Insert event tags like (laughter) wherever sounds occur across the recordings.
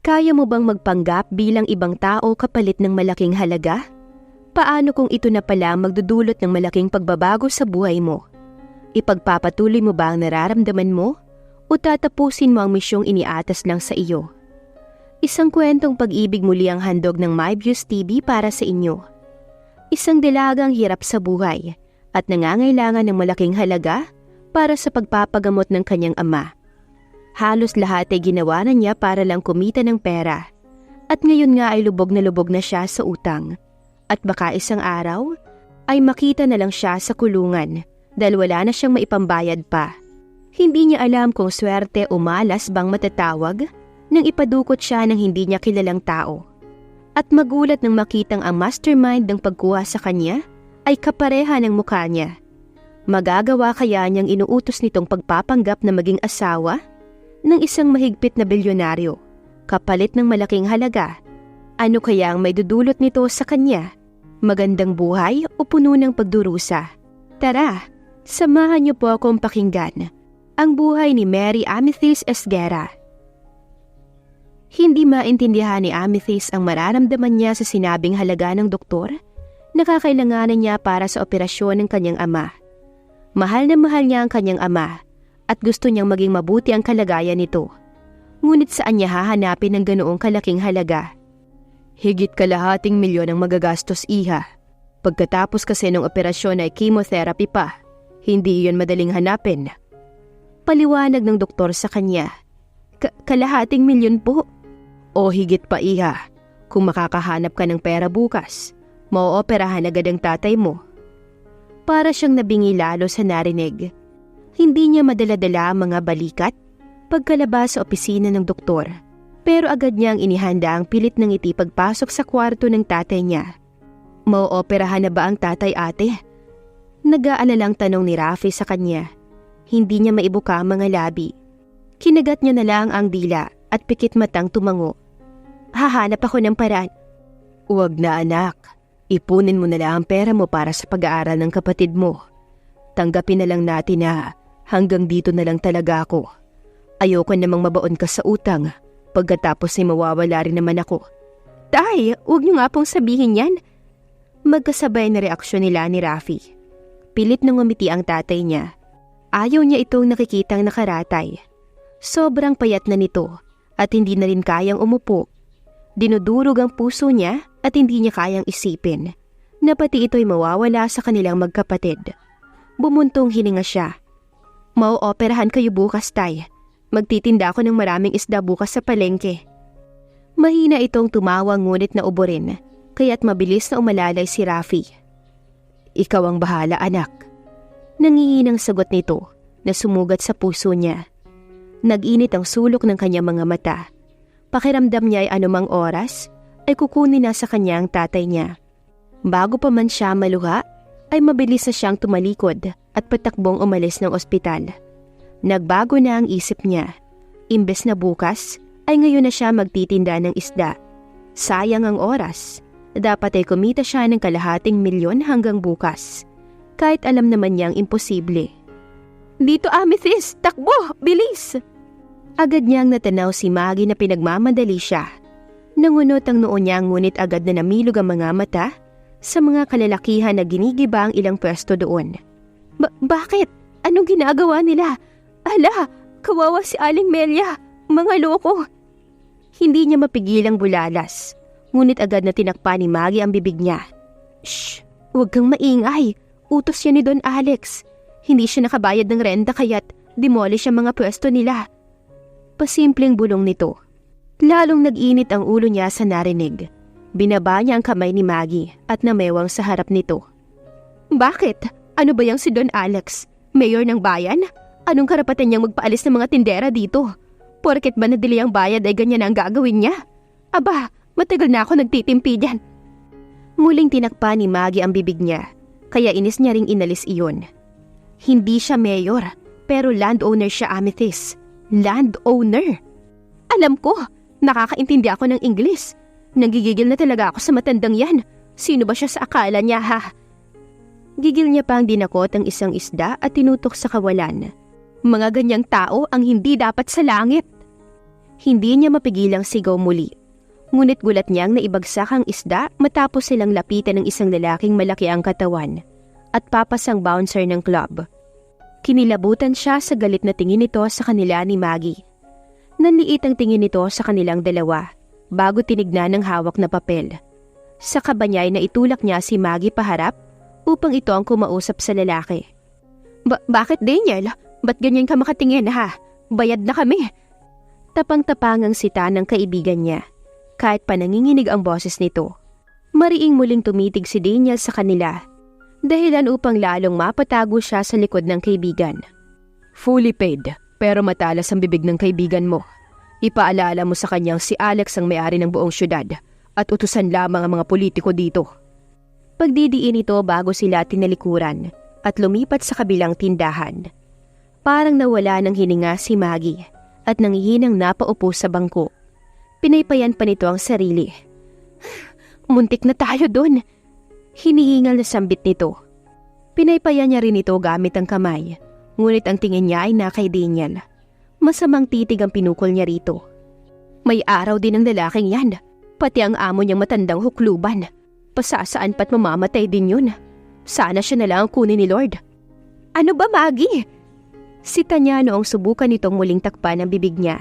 Kaya mo bang magpanggap bilang ibang tao kapalit ng malaking halaga? Paano kung ito na pala magdudulot ng malaking pagbabago sa buhay mo? Ipagpapatuloy mo ba ang nararamdaman mo? O tatapusin mo ang misyong iniatas lang sa iyo? Isang kwentong pag-ibig muli ang handog ng MyViews TV para sa inyo. Isang dalagang hirap sa buhay at nangangailangan ng malaking halaga para sa pagpapagamot ng kanyang ama. Halos lahat ay ginawa na niya para lang kumita ng pera. At ngayon nga ay lubog na lubog na siya sa utang. At baka isang araw ay makita na lang siya sa kulungan dahil wala na siyang maipambayad pa. Hindi niya alam kung swerte o malas bang matatawag nang ipadukot siya ng hindi niya kilalang tao. At magulat nang makitang ang mastermind ng pagkuha sa kanya ay kapareha ng mukha niya. Magagawa kaya niyang inuutos nitong pagpapanggap na maging asawa ng isang mahigpit na bilyonaryo, kapalit ng malaking halaga. Ano kaya ang may dudulot nito sa kanya? Magandang buhay o puno ng pagdurusa? Tara, samahan niyo po akong pakinggan ang buhay ni Mary Amethyst Esguera. Hindi maintindihan ni Amethyst ang mararamdaman niya sa sinabing halaga ng doktor na kakailanganan niya para sa operasyon ng kanyang ama. Mahal na mahal niya ang kanyang ama at gusto niyang maging mabuti ang kalagayan nito. Ngunit saan niya hahanapin ng ganoong kalaking halaga? Higit kalahating milyon ang magagastos iha. Pagkatapos kasi ng operasyon ay chemotherapy pa, hindi iyon madaling hanapin. Paliwanag ng doktor sa kanya. Ka- kalahating milyon po. O higit pa iha, kung makakahanap ka ng pera bukas, mauoperahan agad ang tatay mo. Para siyang nabingi lalo sa narinig. Hindi niya madala-dala ang mga balikat pagkalabas sa opisina ng doktor. Pero agad niyang inihanda ang pilit ng ngiti pagpasok sa kwarto ng tatay niya. Mauoperahan na ba ang tatay ate? Nag-aalalang tanong ni Rafi sa kanya. Hindi niya maibuka ang mga labi. Kinagat niya na lang ang dila at pikit matang tumango. Hahanap ako ng paraan. Huwag na anak. Ipunin mo na lang ang pera mo para sa pag-aaral ng kapatid mo. Tanggapin na lang natin na hanggang dito na lang talaga ako. Ayoko namang mabaon ka sa utang. Pagkatapos ay mawawala rin naman ako. Tay, huwag niyo nga pong sabihin yan. Magkasabay na reaksyon nila ni Rafi. Pilit nang umiti ang tatay niya. Ayaw niya itong nakikitang nakaratay. Sobrang payat na nito at hindi na rin kayang umupo. Dinudurog ang puso niya at hindi niya kayang isipin na pati ito'y mawawala sa kanilang magkapatid. Bumuntong hininga siya. Mau-operahan kayo bukas, tay. Magtitinda ako ng maraming isda bukas sa palengke. Mahina itong tumawang ngunit na ubo rin, kaya't mabilis na umalalay si Rafi. Ikaw ang bahala, anak. Nangihinang sagot nito na sumugat sa puso niya. Nag-init ang sulok ng kanyang mga mata. Pakiramdam niya ay anumang oras ay kukunin na sa kanya ang tatay niya. Bago pa man siya maluha, ay mabilis na siyang tumalikod at patakbong umalis ng ospital. Nagbago na ang isip niya. Imbes na bukas, ay ngayon na siya magtitinda ng isda. Sayang ang oras. Dapat ay kumita siya ng kalahating milyon hanggang bukas. Kahit alam naman niyang imposible. Dito Amethyst! Takbo! Bilis! Agad niyang natanaw si Maggie na pinagmamadali siya. Nangunot ang noo niya ngunit agad na namilog ang mga mata sa mga kalalakihan na ginigiba ang ilang pwesto doon. Ba- bakit? Anong ginagawa nila? Ala, kawawa si Aling Melia. Mga loko. Hindi niya mapigilang bulalas. Ngunit agad na tinakpa ni Maggie ang bibig niya. Shh! Huwag kang maingay. Utos yan ni Don Alex. Hindi siya nakabayad ng renta kaya't demolish ang mga pwesto nila. Pasimpleng bulong nito. Lalong nag-init ang ulo niya sa narinig. Binaba niya ang kamay ni Maggie at namewang sa harap nito. Bakit? Ano ba yung si Don Alex? Mayor ng bayan? Anong karapatan niyang magpaalis ng mga tindera dito? Porket ba nadili ang bayad ay ganyan ang gagawin niya? Aba, matagal na ako nagtitimpi dyan. Muling tinakpa ni Maggie ang bibig niya, kaya inis niya ring inalis iyon. Hindi siya mayor, pero landowner siya Amethyst. Landowner? Alam ko, nakakaintindi ako ng Ingles. Nagigigil na talaga ako sa matandang yan. Sino ba siya sa akala niya ha? Gigil niya pang dinakot ang isang isda at tinutok sa kawalan. Mga ganyang tao ang hindi dapat sa langit. Hindi niya mapigilang sigaw muli. Ngunit gulat niyang naibagsak ang isda matapos silang lapitan ng isang lalaking malaki ang katawan at papasang bouncer ng club. Kinilabutan siya sa galit na tingin nito sa kanila ni Maggie. Nanliit ang tingin nito sa kanilang dalawa bago tinignan ng hawak na papel. Sa kabanyay na itulak niya si Maggie paharap upang ito ang kumausap sa lalaki. Ba- bakit Daniel? Ba't ganyan ka makatingin ha? Bayad na kami. Tapang-tapangang sita ng kaibigan niya kahit pa nanginginig ang boses nito. Mariing muling tumitig si Daniel sa kanila dahilan upang lalong mapatago siya sa likod ng kaibigan. Fully paid, pero matalas ang bibig ng kaibigan mo. Ipaalala mo sa kanyang si Alex ang may-ari ng buong syudad at utusan lamang ang mga politiko dito. Pagdidiin ito bago sila tinalikuran at lumipat sa kabilang tindahan. Parang nawala ng hininga si Maggie at nangihinang napaupo sa bangko. Pinaypayan pa nito ang sarili. (sighs) Muntik na tayo doon. Hinihingal na sambit nito. Pinaypayan niya rin ito gamit ang kamay. Ngunit ang tingin niya ay na kay Daniel. Masamang titig ang pinukol niya rito. May araw din ang lalaking yan. Pati ang amo niyang matandang hukluban. Pasasaan pa't mamamatay din yun. Sana siya na lang ang kunin ni Lord. Ano ba, Maggie? Sita niya noong subukan nitong muling takpan ang bibig niya.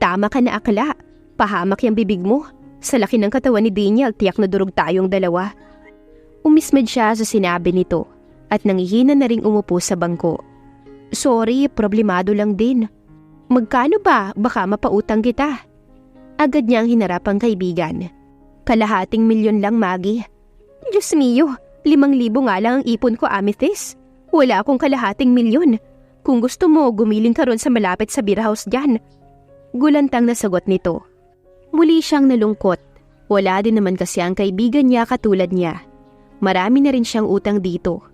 Tama ka na akla. Pahamak yung bibig mo. Sa laki ng katawan ni Daniel, tiyak na durog tayong dalawa. Umismed siya sa sinabi nito at nangihina na ring umupo sa bangko. Sorry, problemado lang din. Magkano ba? Baka mapautang kita. Agad niyang hinarap ang kaibigan. Kalahating milyon lang, Maggie. Diyos mio, limang libo nga lang ang ipon ko, Amethyst. Wala akong kalahating milyon. Kung gusto mo, gumiling ka ron sa malapit sa beer house dyan. Gulantang nasagot nito. Muli siyang nalungkot. Wala din naman kasi ang kaibigan niya katulad niya. Marami na rin siyang utang dito.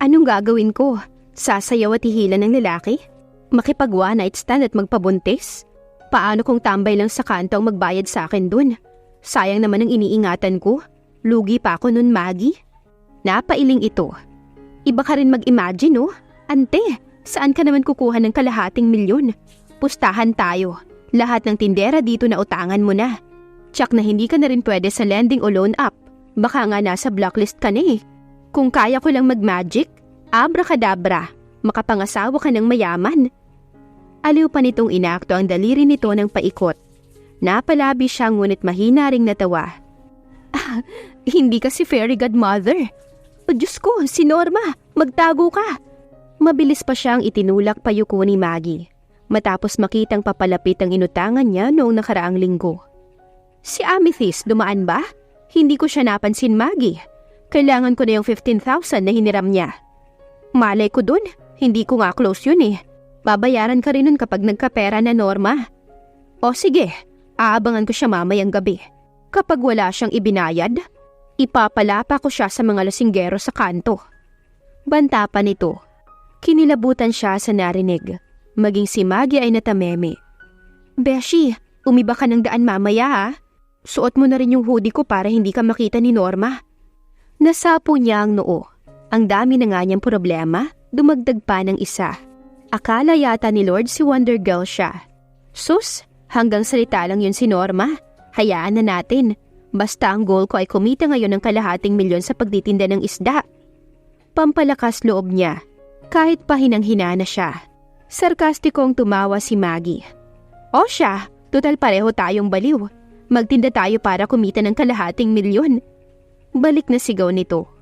Anong gagawin ko? Sasayaw at hihilan ng lalaki? Makipag one night stand at magpabuntis? Paano kung tambay lang sa kanto ang magbayad sa akin dun? Sayang naman ang iniingatan ko. Lugi pa ako nun, Maggie. Napailing ito. Iba ka rin mag-imagine, no? Ante, saan ka naman kukuha ng kalahating milyon? Pustahan tayo. Lahat ng tindera dito na utangan mo na. Tsak na hindi ka na rin pwede sa lending o loan up. Baka nga nasa blacklist ka na eh. Kung kaya ko lang mag-magic, abracadabra, makapangasawa ka ng mayaman. Aliw pa nitong inakto ang daliri nito ng paikot. Napalabi siya ngunit mahina ring natawa. (laughs) Ah, hindi ka si fairy godmother. O Diyos ko, si Norma, magtago ka. Mabilis pa siyang itinulak pa yuko ni Maggie matapos makitang papalapit ang inutangan niya noong nakaraang linggo. Si Amethyst dumaan ba? Hindi ko siya napansin, Maggie. Kailangan ko na yung 15,000 na hiniram niya. Malay ko dun, hindi ko nga close yun eh. Babayaran ka rin nun kapag nagkapera na Norma. O sige, aabangan ko siya mamayang gabi. Kapag wala siyang ibinayad, ipapalapa ko siya sa mga lasinggero sa kanto. Banta pa nito. Kinilabutan siya sa narinig. Maging si Maggie ay natameme. Beshi, umiba ka ng daan mamaya ha. Suot mo na rin yung hoodie ko para hindi ka makita ni Norma. Nasapo niya ang noo. Ang dami na nga niyang problema, dumagdag pa ng isa. Akala yata ni Lord si Wonder Girl siya. Sus, hanggang salita lang yun si Norma. Hayaan na natin. Basta ang goal ko ay kumita ngayon ng kalahating milyon sa pagtitinda ng isda. Pampalakas loob niya, kahit pa hinang-hina na siya. Sarkastikong tumawa si Maggie. O siya, total pareho tayong baliw. Magtinda tayo para kumita ng kalahating milyon. Balik na sigaw nito.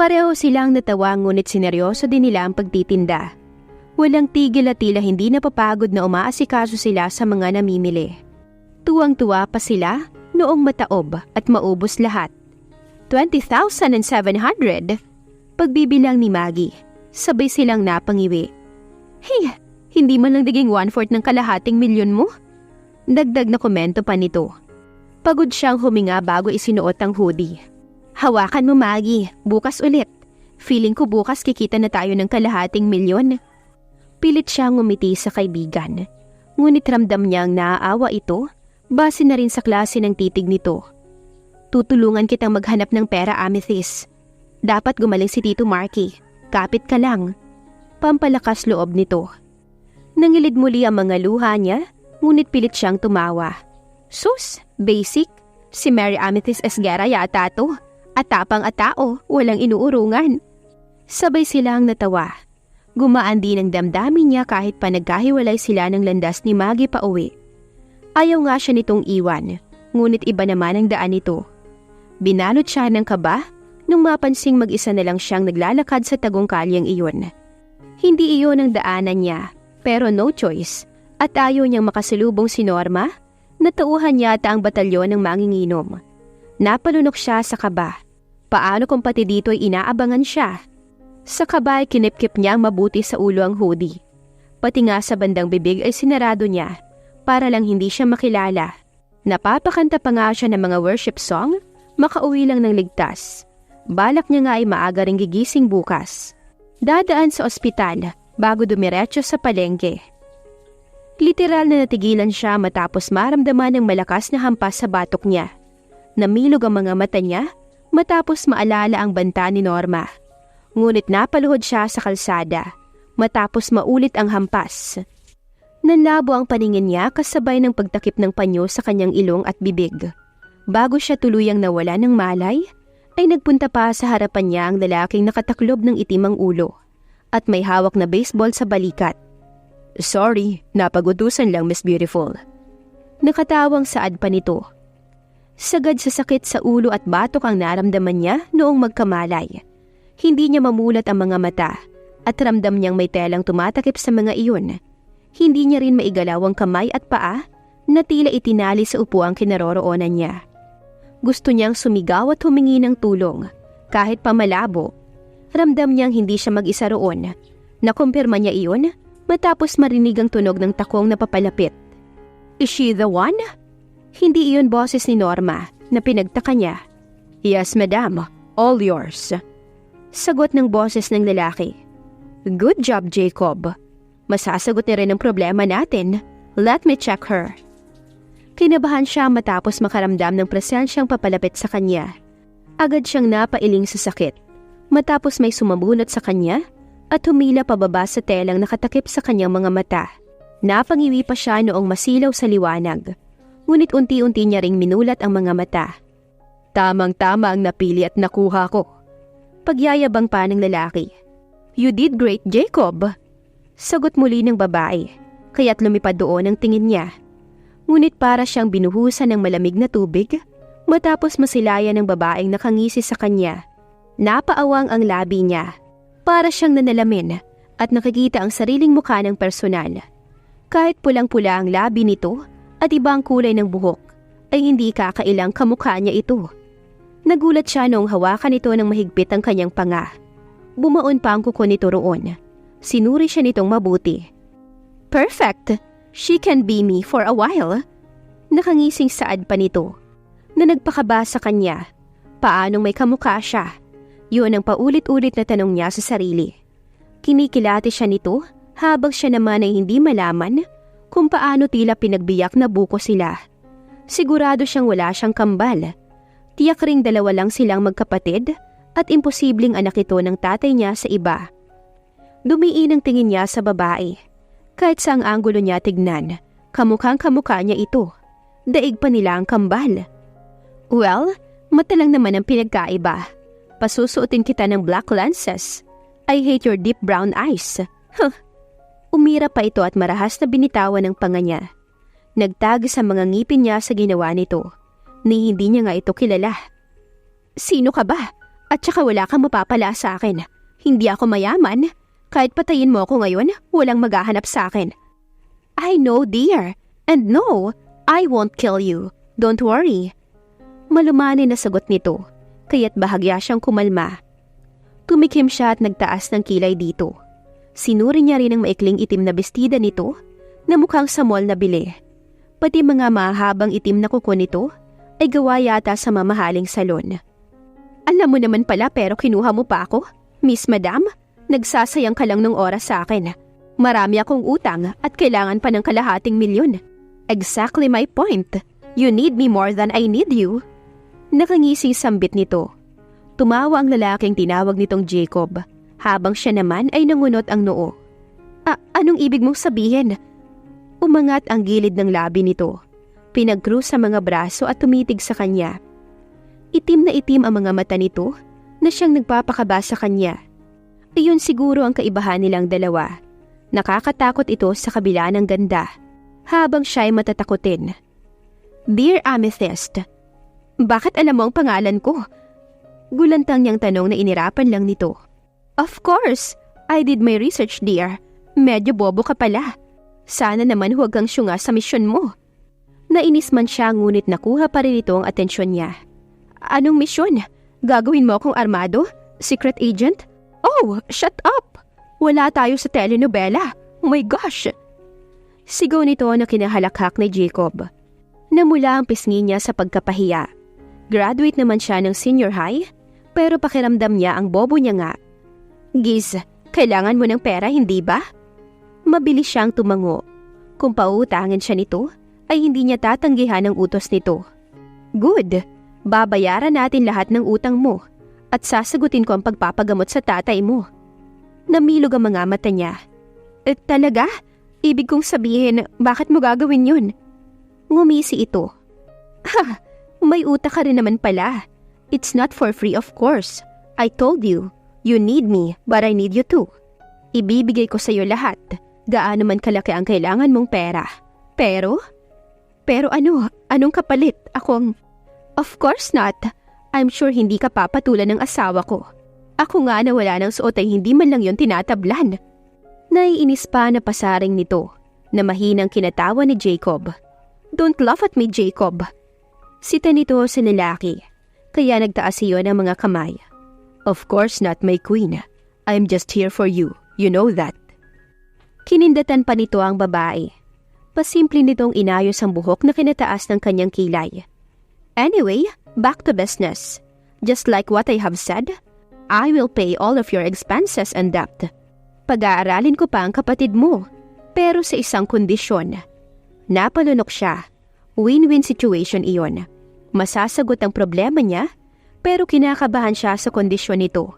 Pareho silang natawa ngunit sineryoso din nila ang pagtitinda. Walang tigil at tila hindi napapagod na umaasikaso sila sa mga namimili. Tuwang-tuwa pa sila noong mataob at maubos lahat. 20,700! Pagbibilang ni Maggie, sabay silang napangiwi. Hey, hindi man lang naging one-fourth ng kalahating milyon mo? Dagdag na komento pa nito. Pagod siyang huminga bago isinuot ang hoodie. Hawakan mo Maggie, bukas ulit. Feeling ko bukas kikita na tayo ng kalahating milyon. Pilit siyang ngumiti sa kaibigan. Ngunit ramdam niyang naaawa ito, base na rin sa klase ng titig nito. Tutulungan kitang maghanap ng pera, Amethyst. Dapat gumaling si Tito Marky. Kapit ka lang. Pampalakas loob nito. Nangilid muli ang mga luha niya ngunit pilit siyang tumawa. Sus, basic. Si Mary Amethyst Esguera yata to. Atapang at tao, walang inuurungan. Sabay silang natawa. Gumaan din ang damdamin niya kahit pa nagkahiwalay sila ng landas ni Maggie pa uwi. Ayaw nga siya nitong iwan, ngunit iba naman ang daan nito. Binalot siya ng kaba nung mapansing mag-isa na lang siyang naglalakad sa tagong kalyang iyon. Hindi iyon ang daanan niya, pero no choice. At ayaw niyang makasalubong si Norma, natauhan yata ang batalyon ng manginginom. Napalunok siya sa kaba. Paano kung pati dito'y inaabangan siya? Sa kaba ay kinipkip niya mabuti sa ulo ang hoodie. Pati nga sa bandang bibig ay sinarado niya para lang hindi siya makilala. Napapakanta pa nga siya ng mga worship song, makauwi lang ng ligtas. Balak niya nga ay maaga ring gigising bukas. Dadaan sa ospital bago dumiretso sa palengke. Literal na natigilan siya matapos maramdaman ng malakas na hampas sa batok niya. Namilog ang mga mata niya matapos maalala ang banta ni Norma. Ngunit napaluhod siya sa kalsada matapos maulit ang hampas. Nanlabo ang paningin niya kasabay ng pagtakip ng panyo sa kanyang ilong at bibig. Bago siya tuluyang nawala ng malay, ay nagpunta pa sa harapan niya ang lalaking nakataklob ng itim ang ulo at may hawak na baseball sa balikat. Sorry, napagutusan lang Miss Beautiful. Nakatawang saad pa nito. Sagad sa sakit sa ulo at batok ang naramdaman niya noong magkamalay. Hindi niya mamulat ang mga mata at ramdam niyang may telang tumatakip sa mga iyon. Hindi niya rin maigalaw ang kamay at paa na tila itinali sa upuang kinaroroonan niya. Gusto niyang sumigaw at humingi ng tulong kahit pamalabo. Ramdam niyang hindi siya mag-isa roon. Nakumpirma niya iyon matapos marinig ang tunog ng takong na papalapit. Is she the one? Hindi iyon boses ni Norma na pinagtaka niya. Yes, madam. All yours. Sagot ng boses ng lalaki. Good job, Jacob. Masasagot ni rin ang problema natin. Let me check her. Kinabahan siya matapos makaramdam ng presensyang papalapit sa kanya. Agad siyang napailing sa sakit. Matapos may sumabunot sa kanya at humila pababa sa telang nakatakip sa kanyang mga mata. Napangiwi pa siya noong masilaw sa liwanag. Ngunit unti-unti niya ring minulat ang mga mata. Tamang-tama ang napili at nakuha ko. Pagyayabang pa ng lalaki. You did great, Jacob. Sagot muli ng babae, kaya't lumipad doon ang tingin niya. Ngunit para siyang binuhusan ng malamig na tubig matapos masilayan ng babaeng nakangisi sa kanya. Napaawang ang labi niya para siyang nanalamin at nakikita ang sariling mukha ng personal. Kahit pulang-pula ang labi nito at ibang kulay ng buhok, ay hindi kakailang kamukha niya ito. Nagulat siya noong hawakan nito ng mahigpit ang kanyang panga. Bumaon pa ang kuko nito roon. Sinuri siya nitong mabuti. Perfect! She can be me for a while. Nakangising saad pa nito na nagpakaba sa kanya. Paanong may kamukha siya? Yun ang paulit-ulit na tanong niya sa sarili. Kinikilati siya nito habang siya naman ay hindi malaman kung paano tila pinagbiyak na buko sila. Sigurado siyang wala siyang kambal. Tiyak ring dalawa lang silang magkapatid at imposibleng anak ito ng tatay niya sa iba. Dumiin ang tingin niya sa babae. Kahit sa ang anggulo niya tignan, kamukhang kamukha niya ito. Daig pa nila ang kambal. Well, mata lang naman ang pinagkaiba. Pasusuotin kita ng black lenses. I hate your deep brown eyes. Huh. Umira pa ito at marahas na binitawan ng panga niya. Nagtag sa mga ngipin niya sa ginawa nito. Ni hindi niya nga ito kilala. Sino ka ba? At saka wala kang mapapala sa akin. Hindi ako mayaman. Kahit patayin mo ako ngayon, walang maghahanap sa akin. I know, dear. And no, I won't kill you. Don't worry. Malumanin na sagot nito kaya't bahagya siyang kumalma. Tumikim siya at nagtaas ng kilay dito. Sinuri niya rin ang maikling itim na bestida nito na mukhang sa mall na bili. Pati mga mahabang itim na kuko nito ay gawa yata sa mamahaling salon. Alam mo naman pala pero kinuha mo pa ako? Miss Madam, nagsasayang ka lang ng oras sa akin. Marami akong utang at kailangan pa ng kalahating milyon. Exactly my point. You need me more than I need you. Nakangising sambit nito. Tumawa ang lalaking tinawag nitong Jacob, habang siya naman ay nangunot ang noo. Ah, anong ibig mong sabihin? Umangat ang gilid ng labi nito. Pinagkrus sa mga braso at tumitig sa kanya. Itim na itim ang mga mata nito na siyang nagpapakaba sa kanya. Iyon siguro ang kaibahan nilang dalawa. Nakakatakot ito sa kabila ng ganda, habang siya ay matatakutin. Dear Amethyst, bakit alam mo ang pangalan ko? Gulantang niyang tanong na inirapan lang nito. Of course, I did my research dear. Medyo bobo ka pala. Sana naman huwag kang syunga sa misyon mo. Nainis man siya ngunit nakuha pa rin ito ang atensyon niya. Anong misyon? Gagawin mo akong armado? Secret agent? Oh, shut up! Wala tayo sa telenovela. Oh my gosh! Sigaw nito na kinahalakhak ni Jacob. Namula ang pisngi niya sa pagkapahiya. Graduate naman siya ng senior high, pero pakiramdam niya ang bobo niya nga. Giz, kailangan mo ng pera, hindi ba? Mabilis siyang tumango. Kung pautangin siya nito, ay hindi niya tatanggihan ang utos nito. Good, babayaran natin lahat ng utang mo at sasagutin ko ang pagpapagamot sa tatay mo. Namilog ang mga mata niya. Eh, talaga? Ibig kong sabihin, bakit mo gagawin yun? Ngumisi ito. Ha, may utak ka rin naman pala. It's not for free of course. I told you, you need me, but I need you too. Ibibigay ko sa iyo lahat, gaano man kalaki ang kailangan mong pera. Pero? Pero ano? Anong kapalit? Akong... Of course not. I'm sure hindi ka papatulan ng asawa ko. Ako nga na wala ng suot ay hindi man lang yon tinatablan. Naiinis pa na pasaring nito na mahinang kinatawa ni Jacob. Don't laugh at me, Jacob. Sita nito sa lalaki, kaya nagtaas iyon ng mga kamay. Of course not, my queen. I'm just here for you. You know that. Kinindatan pa nito ang babae. Pasimple nitong inayos ang buhok na kinataas ng kanyang kilay. Anyway, back to business. Just like what I have said, I will pay all of your expenses and debt. Pag-aaralin ko pa ang kapatid mo, pero sa isang kondisyon. Napalunok siya. Win-win situation iyon. Masasagot ang problema niya, pero kinakabahan siya sa kondisyon nito.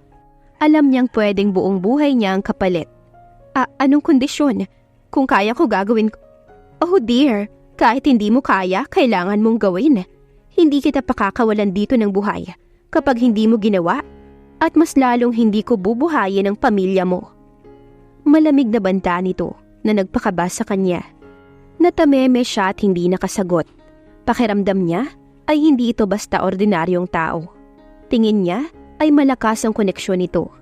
Alam niyang pwedeng buong buhay niya ang kapalit. Ah, anong kondisyon? Kung kaya ko gagawin ko. Oh dear, kahit hindi mo kaya, kailangan mong gawin. Hindi kita pakakawalan dito ng buhay kapag hindi mo ginawa at mas lalong hindi ko bubuhayin ang pamilya mo. Malamig na banta nito na nagpakaba sa kanya. Natameme siya at hindi nakasagot. Pakiramdam niya ay hindi ito basta ordinaryong tao. Tingin niya ay malakas ang koneksyon nito